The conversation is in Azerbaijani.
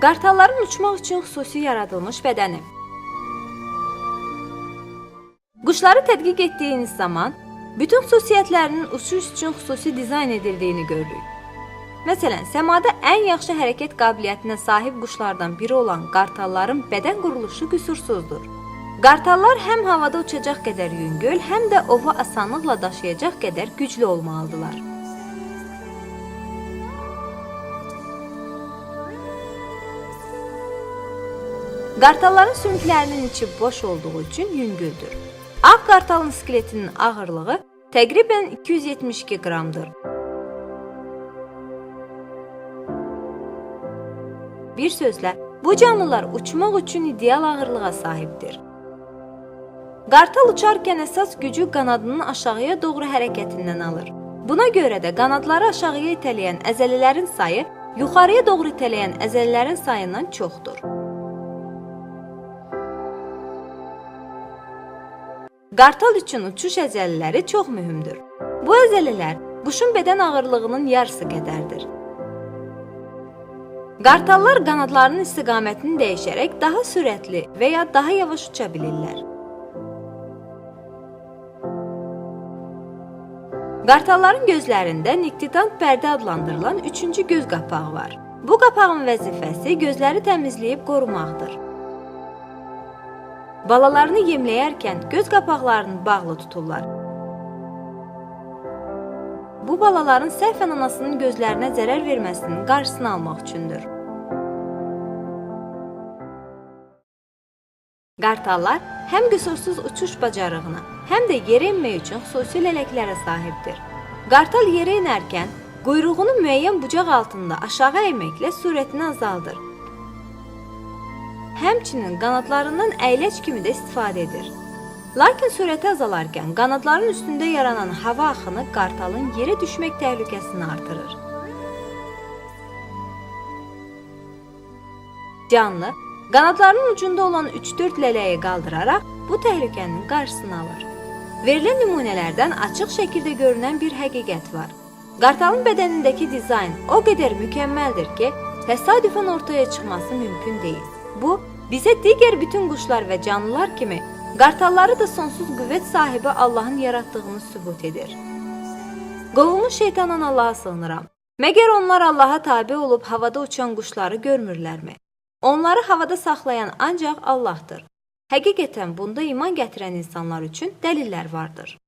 Qartalların uçmaq üçün xüsusi yaradılmış bədəni. Quşları tədqiq etdiyiniz zaman bütün xüsusiyyətlərinin uçuş üçün xüsusi dizayn edildiyini görürük. Məsələn, səmada ən yaxşı hərəkət qabiliyyətinə sahib quşlardan biri olan qartalların bədən quruluşu qüsursuzdur. Qartallar həm havada uçacaq qədər yüngül, həm də ovu asanlıqla daşıyacaq qədər güclü olmalıdırlar. Qartalların sümüklərinin içi boş olduğu üçün yüngüldür. Ağ qartalın skeletinin ağırlığı təqribən 272 qramdır. Bir sözlə, bu canlılar uçmaq üçün ideal ağırlığa sahibdir. Qartal uçarkən əsas gücü qanadının aşağıya doğru hərəkətindən alır. Buna görə də qanadları aşağıya itələyən əzələlərin sayı yuxarıya doğru itələyən əzələlərin sayından çoxdur. Qartal üçün uçuş əzələləri çox mühümdür. Bu əzələlər quşun bədən ağırlığının yarısı qədərdir. Qartallar qanadlarının istiqamətini dəyişərək daha sürətli və ya daha yavaş uça bilirlər. Qartalların gözlərində niktitant pərdə adlandırılan üçüncü göz qapağı var. Bu qapağın vəzifəsi gözləri təmizləyib qorumaqdır. Balalarını yemləyərkən göz qapaqlarını bağlı tuturlar. Bu balaların səhvən anasının gözlərinə zərər verməsinin qarşısını almaq üçündür. Qartallar həm qüsursuz uçuş bacarığına, həm də yerə enmək üçün xüsusi lələklərə sahibdir. Qartal yerə enərkən quyruğunu müəyyən bucaq altında aşağı əyməklə sürətini azaldır. Həmçinin qanadlarından əyləc kimi də istifadə edir. Lakin sürəti azalarkən qanadların üstündə yaranan hava axını qartalın yerə düşmək təhlükəsini artırır. Canlı qanadlarının ucunda olan 3-4 lələyi qaldıraraq bu təhlükənin qarşısını alır. Verilən nümunələrdən açıq şəkildə görünən bir həqiqət var. Qartalın bədənindəki dizayn o qədər mükəmməldir ki, təsadüfən ortaya çıxması mümkün deyil. Bu, bizə digər bütün quşlar və canlılar kimi qartalları da sonsuz qüvvət sahibi Allahın yaratdığını sübut edir. Qovulmuş şeytandan Allaha sığınıram. Məgər onlar Allaha tabe olub havada uçan quşları görmürlərmi? Onları havada saxlayan ancaq Allahdır. Həqiqətən bunda iman gətirən insanlar üçün dəlillər vardır.